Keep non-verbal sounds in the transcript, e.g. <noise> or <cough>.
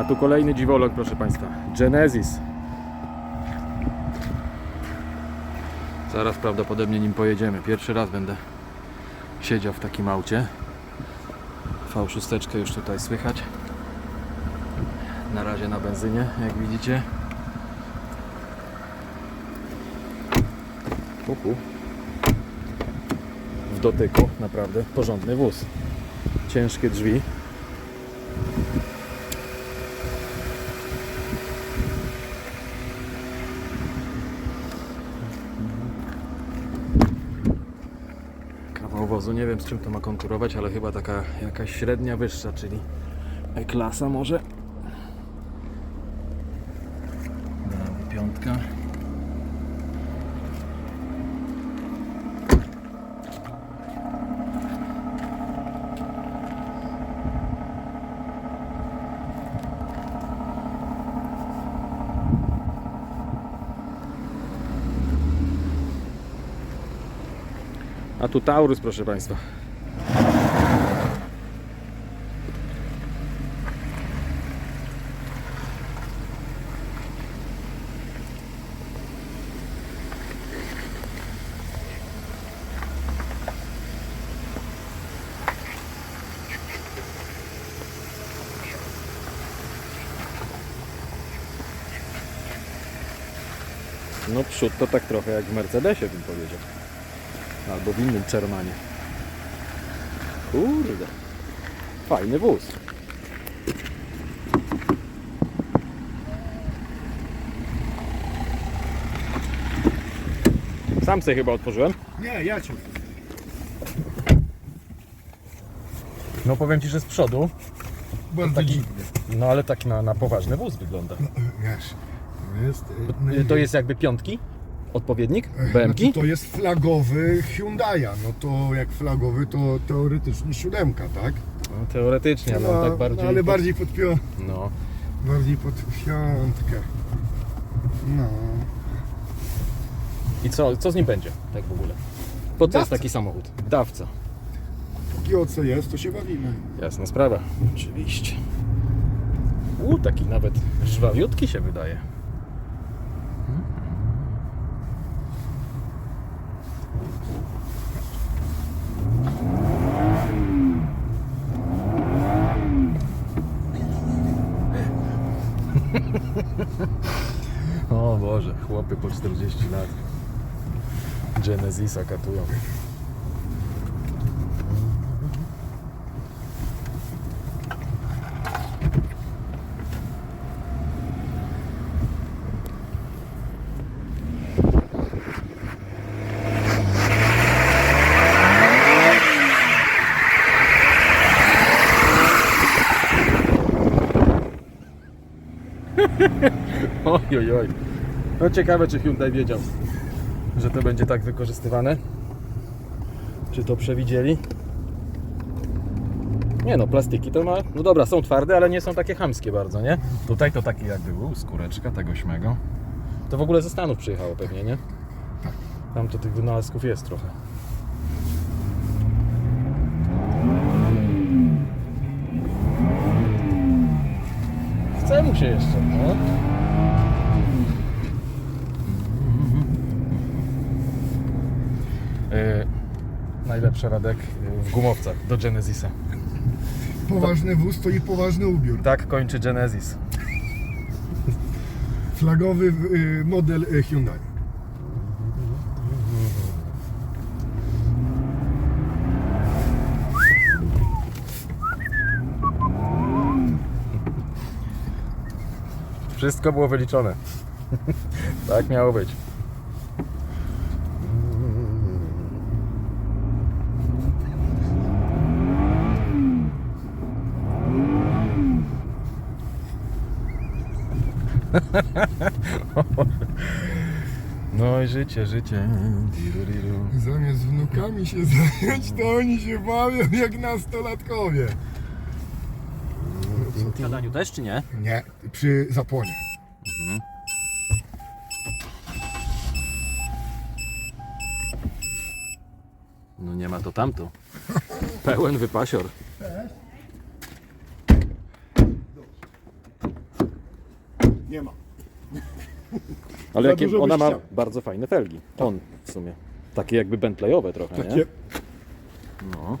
A tu kolejny dziwolog, proszę Państwa. Genesis. Zaraz prawdopodobnie nim pojedziemy. Pierwszy raz będę siedział w takim aucie. V6 już tutaj słychać. Na razie na benzynie, jak widzicie. Uhu. W dotyku naprawdę porządny wóz. Ciężkie drzwi. Kawał wozu, nie wiem z czym to ma konkurować, ale chyba taka jakaś średnia wyższa, czyli E-klasa może. Dobra, piątka. A tu Taurus, proszę Państwa. No przód to tak trochę jak w Mercedesie bym powiedział. Albo w innym Czermanie. Kurde. Fajny wóz. Sam sobie chyba otworzyłem. Nie, ja cię. No powiem Ci, że z przodu. Bardzo Taki- dziwny. No ale tak na, na poważny wóz wygląda. Wiesz, to jest... y, To jest jakby piątki? Odpowiednik? Znaczy, BMki? to jest flagowy Hyundai'a. No to jak flagowy to teoretycznie siódemka, tak? No, teoretycznie, ale on tak bardziej... no, ale bardziej pod. No. bardziej pod piątkę. No. I co, co z nim będzie? Tak w ogóle. Po co jest taki samochód? Dawca. Póki o co jest, to się bawimy. Jasna sprawa. Oczywiście. U, taki nawet żwawiutki się wydaje. <laughs> O Boże, chłopy po 40 lat. Genesisa katują. Oj, oj, oj. No ciekawe, czy Hyundai wiedział, że to będzie tak wykorzystywane. Czy to przewidzieli? Nie no, plastiki to ma... No dobra, są twarde, ale nie są takie chamskie bardzo, nie? Tutaj to taki jakby był, skóreczka tego śmego. To w ogóle ze Stanów przyjechało pewnie, nie? Tak. Tam to tych wynalazków jest trochę. Chce mu się jeszcze, no. Yy, najlepszy Radek yy, w gumowcach do Genesisa. Poważny wóz to i poważny ubiór. Tak kończy Genesis. Flagowy y, model y, Hyundai. Wszystko było wyliczone. <laughs> tak miało być. <laughs> No i życie, życie. Zamiast wnukami się zająć, to oni się bawią jak nastolatkowie. W gadaniu też czy nie? Nie, przy zapłonie. No nie ma to tamto. <laughs> Pełen wypasior. Nie ma. Ale Za jakie dużo ona byś ma chciał. bardzo fajne felgi. On w sumie. Takie jakby Bentleyowe trochę, nie? Takie No.